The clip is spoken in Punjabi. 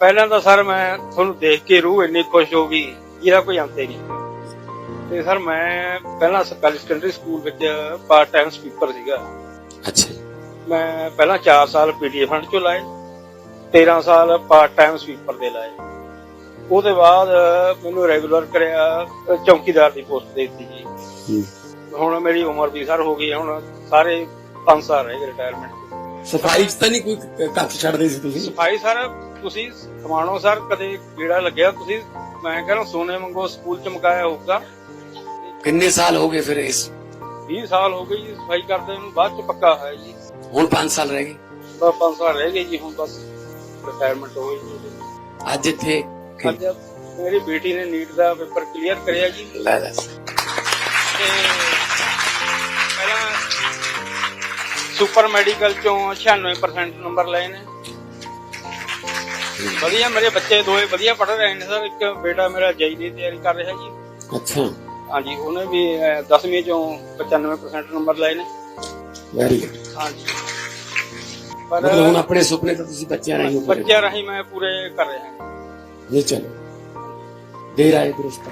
ਪਹਿਲਾਂ ਤਾਂ ਸਰ ਮੈਂ ਤੁਹਾਨੂੰ ਦੇਖ ਕੇ ਰੂਹ ਇੰਨੀ ਖੁਸ਼ ਹੋ ਗਈ ਜਿਹਦਾ ਕੋਈ ਅੰਤ ਹੀ ਨਹੀਂ। ਤੇ ਸਰ ਮੈਂ ਪਹਿਲਾਂ ਸਰਕਾਰੀ ਸੈਕੰਡਰੀ ਸਕੂਲ ਵਿੱਚ ਪਾਰਟ ਟਾਈਮ ਸਪੀਕਰ ਸੀਗਾ। ਅੱਛਾ। ਮੈਂ ਪਹਿਲਾਂ 4 ਸਾਲ ਪੀਟੀਏ ਫੰਡ ਚੋਂ ਲਾਏ 13 ਸਾਲ ਪਾਰਟ ਟਾਈਮ ਸਵੀਪਰ ਦੇ ਲਾਏ। ਉਹਦੇ ਬਾਅਦ ਮੈਨੂੰ ਰੈਗੂਲਰ ਕਰਿਆ ਚੌਕੀਦਾਰ ਦੀ ਪੋਸਟ ਦੇ ਦਿੱਤੀ ਜੀ। ਹੁਣ ਮੇਰੀ ਉਮਰ ਵੀ ਸਰ ਹੋ ਗਈ ਹੁਣ ਸਾਰੇ 5 ਸਾਲ ਰਹਿ ਗਏ ਰਿਟਾਇਰਮੈਂਟ ਸਫ਼ਾਈ ਚ ਤਾਂ ਨਹੀਂ ਕੋਈ ਕੱਖ ਛੱਡਦੇ ਸੀ ਤੁਸੀਂ? ਸਫ਼ਾਈ ਸਰ ਤੁਸੀਂ ਸਮਾਣੋ ਸਰ ਕਦੇ ਕੀੜਾ ਲੱਗਿਆ? ਤੁਸੀਂ ਮੈਂ ਕਹਿੰਦਾ ਸੋਨੇ ਵਾਂਗੂ ਸਕੂਲ ਚ ਮਕਾਇਆ ਹੋਊਗਾ। ਕਿੰਨੇ ਸਾਲ ਹੋ ਗਏ ਫਿਰ ਇਸ? 20 ਸਾਲ ਹੋ ਗਏ ਜੀ ਸਫ਼ਾਈ ਕਰਦੇ ਨੂੰ ਬਾਅਦ ਚ ਪੱਕਾ ਹੋਇਆ ਜੀ। ਹੁਣ 5 ਸਾਲ ਰਹਿ ਗਏ? ਬਸ 5 ਸਾਲ ਰਹਿ ਗਏ ਜੀ ਹੁਣ ਬਸ ਰਿਟਾਇਰਮੈਂਟ ਹੋਈ ਜੀ। ਅੱਜ ਇੱਥੇ ਅੱਜ ਮੇਰੀ ਬੇਟੀ ਨੇ ਨੀਟ ਦਾ ਪੇਪਰ ਕਲੀਅਰ ਕਰਿਆ ਜੀ। ਲੈ ਲੈ। ਸੁਪਰ ਮੈਡੀਕਲ ਚੋਂ 96% ਨੰਬਰ ਲਏ ਨੇ। ਵਧੀਆ ਮੇਰੇ ਬੱਚੇ ਦੋਏ ਵਧੀਆ ਪੜ੍ਹ ਰਹੇ ਨੇ ਸਰ। ਇੱਕ ਬੇਟਾ ਮੇਰਾ ਜਈ ਦੀ ਤਿਆਰੀ ਕਰ ਰਿਹਾ ਜੀ। ਅੱਛਾ। ਹਾਂਜੀ ਉਹਨੇ ਵੀ 10ਵੀਂ ਚੋਂ 95% ਨੰਬਰ ਲਏ ਨੇ। ਵੈਰੀ ਗੁੱਡ ਹਾਂਜੀ। ਪਰ ਮਤਲਬ ਹੁਣ ਆਪਣੇ ਸੁਪਨੇ ਤਾਂ ਤੁਸੀਂ ਬੱਚਿਆਂ ਰਾਹੀਂ ਪੂਰੇ ਬੱਚਿਆਂ ਰਾਹੀਂ ਮੈਂ ਪੂਰੇ ਕਰ ਰਿਹਾ। ਹਾਂ ਇਹ ਚਲੋ। ਦੇਰ ਆਏ ਦਰੁਸਤ